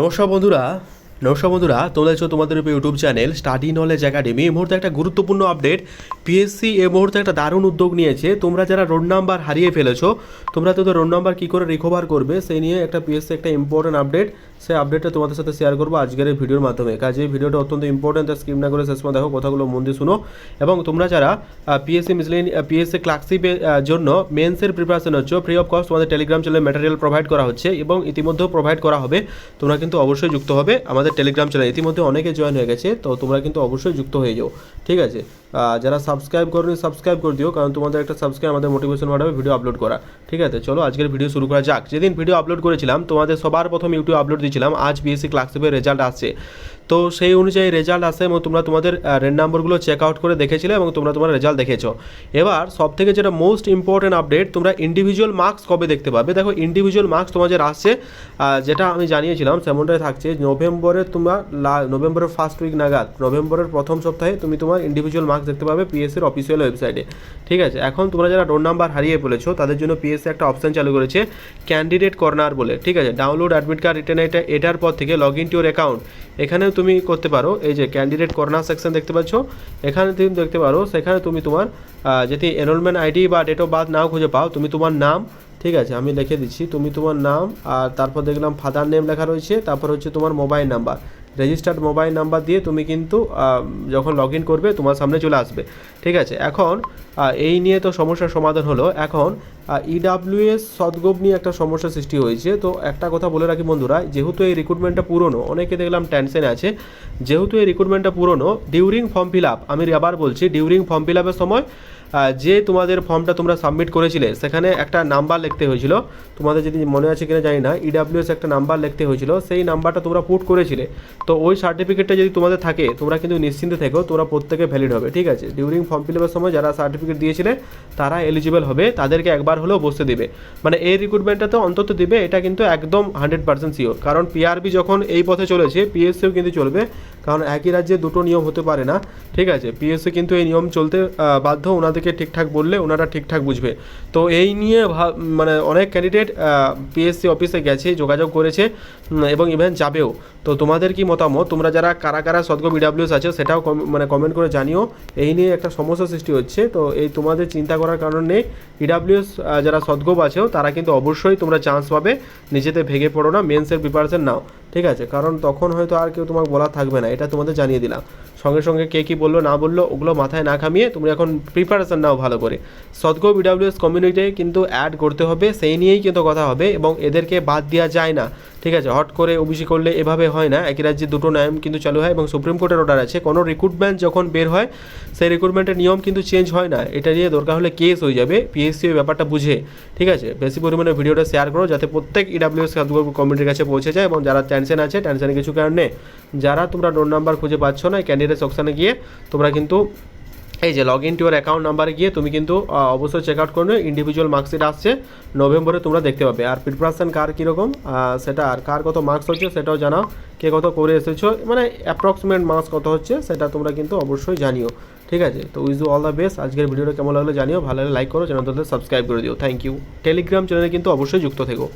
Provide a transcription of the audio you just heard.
নমস্কার বন্ধুরা নমস্কার বন্ধুরা, তোমরা হচ্ছে তোমাদের YouTube channel study knowledge academy. এই মুহূর্তে একটা গুরুত্বপূর্ণ আপডেট পিএসসি এই মুহূর্তে একটা দারুণ উদ্যোগ নিয়েছে। তোমরা যারা রোড নাম্বার হারিয়ে ফেলেছো, তোমরা তোদের রোড নাম্বার কী করে রিকভার করবে সেই নিয়ে একটা পিএসসি একটা ইম্পর্টেন্ট আপডেট সেই আপডেটটা তোমাদের সাথে শেয়ার করব আজকের এই ভিডিওর মাধ্যমে। কাজে এই ভিডিওটা অত্যন্ত ইম্পর্টেন্ট স্কিপ না করে শেষ দেখো, কথাগুলো মন দিয়ে শুনো। এবং তোমরা যারা পিএসসি মিসলেন পিএসসি ক্লার্কশিপের জন্য মেন্সের প্রিপারেশন হচ্ছে ফ্রি অফ কস্ট তোমাদের টেলিগ্রাম চ্যানেলে ম্যাটেরিয়াল প্রোভাইড করা হচ্ছে এবং ইতিমধ্যেও প্রোভাইড করা হবে। তোমরা কিন্তু অবশ্যই যুক্ত হবে আমাদের টেলিগ্রাম চ্যানেল ইতিমধ্যে অনেকে জয়েন হয়ে গেছে, তো তোমরা কিন্তু অবশ্যই যুক্ত হয়ে যাও, ঠিক আছে? যারা সাবস্ক্রাইব করনি সাবস্ক্রাইব করে দিও, কারণ তোমাদের একটা সাবস্ক্রাইব আমাদের মোটিভেশন বাড়াবে ভিডিও আপলোড করা, ঠিক আছে? চলো, আজকের ভিডিও শুরু করা যাক। যেদিন ভিডিও আপলোড করেছিলাম, তোমাদের সবার প্রথম ইউটিউব আপলোড দিয়েছিলাম, আজ বিএসসি ক্লাসিপের রেজাল্ট আসছে। তো সেই অনুযায়ী রেজাল্ট আসে এবং তোমরা তোমাদের রেন নাম্বারগুলো চেক আউট করে দেখেছিলে এবং তোমরা তোমার রেজাল্ট দেখেছ। এবার সব থেকে যেটা মোস্ট ইম্পর্টেন্ট আপডেট তোমরা ইন্ডিভিজুয়াল মার্কস কবে দেখতে পাবে? দেখো ইন্ডিভিজুয়াল মার্কস তোমাদের আসছে যেটা আমি জানিয়েছিলাম, সেমনটাই থাকছে। নভেম্বরে তোমরা নভেম্বরের ফার্স্ট উইক নাগাদ নভেম্বরের প্রথম সপ্তাহে তুমি তোমার ইন্ডিভিজুয়াল মার্কস দেখতে পাবে পিএসসির অফিসিয়াল ওয়েবসাইটে ঠিক আছে? এখন তোমরা যারা রোল নাম্বার হারিয়ে ফেলেছো, তাদের জন্য পিএসসি একটা অপশন চালু করেছে ক্যান্ডিডেট কর্নার বলে। ঠিক আছে? ডাউনলোড অ্যাডমিট কার্ড রিটার্ন এটা, এটার পর থেকে লগ ইন টু অ্যাকাউন্ট এখানেও তুমি করতে পারো, এই যে ক্যান্ডিডেট কর্নার সেকশন দেখতে পাচ্ছ, এখানে তুমি দেখতে পারো, সেখানে তুমি তোমার যদি এনরোলমেন্ট আইডি বা ডেট অফ বার্থ নাও খুঁজে পাও, তুমি তোমার নাম, ঠিক আছে, আমি লিখে দিচ্ছি, তুমি তোমার নাম, আর তারপর দেখলাম ফাদার নেম লেখা রয়েছে, তারপর হচ্ছে তোমার mobile number registered mobile number দিয়ে তুমি কিন্তু যখন লগ ইন করবে, তোমার সামনে চলে আসবে। ঠিক আছে? এখন এই নিয়ে তো সমস্যার সমাধান হলো। এখন ইডাব্লিউএস সদগোপ নিয়ে একটা সমস্যা সৃষ্টি হয়েছে। তো একটা কথা বলে রাখি বন্ধুরা, যেহেতু এই রিক্রুটমেন্টটা পুরনো, অনেকে দেখলাম টেনশন আছে। যেহেতু এই রিক্রুটমেন্টটা পুরনো ডিউরিং ফর্ম ফিল আপ আমি আবার বলছি ডিউরিং ফর্ম ফিল আপের সময় যে তোমাদের ফর্মটা তোমরা সাবমিট করেছিলে, সেখানে একটা নাম্বার লিখতে হয়েছিল। তোমাদের যদি মনে আছে কিনা জানি না ইডাব্লিউএস একটা নাম্বার লিখতে হয়েছিল। সেই নাম্বারটা তোমরা পুট করেছিলে। তো ওই সার্টিফিকেটটা যদি তোমাদের থাকে, তোমরা কিন্তু নিশ্চিন্তে থেকো, তোমরা প্রত্যেকে ভ্যালিড হবে, ঠিক আছে? ডিউরিং ফর্ম ফিল আপের সময় যারা সার্টিফিকেট দিয়েছিলে, তারা এলিজিবল হবে, তাদেরকে একবার হলেও বসতে দেবে। মানে এই রিক্রুটমেন্টটা তো অন্তত দিবে, এটা কিন্তু একদম হান্ড্রেড পার্সেন্ট সিওর কারণ পিআরবি যখন এই পথে চলেছে পিএসসিও কিন্তু চলবে কারণ একই রাজ্যে দুটো নিয়ম হতে পারে না। ঠিক আছে পিএসসি কিন্তু এই নিয়ম চলতে বাধ্য। ওনাদেরকে ঠিকঠাক বললে ওনারা ঠিকঠাক বুঝবে। তো এই নিয়ে মানে অনেক ক্যান্ডিডেট পিএসসি অফিসে গেছে, যোগাযোগ করেছে এবং ইভেন যাবেও। তো তোমাদের কি মতামত? তোমরা যারা কারা কারা সদগো বিডাব্লিউস আছে, সেটাও মানে কমেন্ট করে জানিও। এই নিয়ে একটা সমস্যা সৃষ্টি হচ্ছে। তো এই তোমাদের চিন্তা করার কারণ ইডাব্লিউএস যারা সদগোপ আছেও তারা কিন্তু অবশ্যই তোমরা চান্স পাবে। নিজেতে ভেঙে পড়ো না মেন্সের প্রিপারেশন নাও। ঠিক আছে? কারণ তখন হয়তো আর কেউ তোমাকে বলা থাকবে না, এটা তোমাদের জানিয়ে দিলাম। সঙ্গে সঙ্গে কে কী বলল, না বলল, ওগুলো মাথায় না খামিয়ে তুমি এখন প্রিপারেশন নাও ভালো করে। সদগো বিডাব্লিউএস কমিউনিটি কিন্তু অ্যাড করতে হবে, সেই নিয়েই কিন্তু কথা হবে এবং এদেরকে বাদ দেওয়া যায় না। ঠিক আছে, হট করে ওবিসি করলে এভাবে হয় না, একই রাজ্যে দুটো নিয়ম কিন্তু চালু হয় এবং সুপ্রিম কোর্টের অর্ডার আছে। কোনো রিক্রুটমেন্ট যখন বের হয়, সেই রিক্রুটমেন্টের নিয়ম কিন্তু চেঞ্জ হয় না। এটা নিয়ে দরকার হলে কেস হয়ে যাবে পিএসসি ব্যাপারটা বুঝে। ঠিক আছে, বেশি পরিমাণে ভিডিওটা শেয়ার করো যাতে প্রত্যেক E ইডাব্লিউএস কমিউনিটির কাছে পৌঁছে যায় এবং যারা টেনশন আছে টেনশনের কিছু কারণে যারা তোমরা রোল নাম্বার খুঁজে পাচ্ছ না ক্যান্ডিডেট অপশানে গিয়ে তোমরা কিন্তু এই যে লগ ইন টু অ্যাকাউন্ট নাম্বারে গিয়ে তুমি কিন্তু অবশ্যই চেক আউট করে ইন্ডিভিজুয়াল মার্কশিট আসছে, নভেম্বরে তোমরা দেখতে পাবে। আর প্রিপারেশন কার কীরকম? সেটা আর কার কত মার্কস হচ্ছে সেটাও জানাও। কে কত করে এসেছ? মানে অ্যাপ্রক্সিমেট মার্কস কত হচ্ছে সেটা তোমরা কিন্তু অবশ্যই জানিও। ঠিক আছে? তো উইজ অল দ্য বেস্ট আজকের ভিডিওটা কেমন লাগল জানিও। ভালো লাগলে লাইক করো চ্যানেলটাতে সাবস্ক্রাইব করে দিও। থ্যাংক ইউ টেলিগ্রাম চ্যানেলে কিন্তু অবশ্যই যুক্ত থেকো।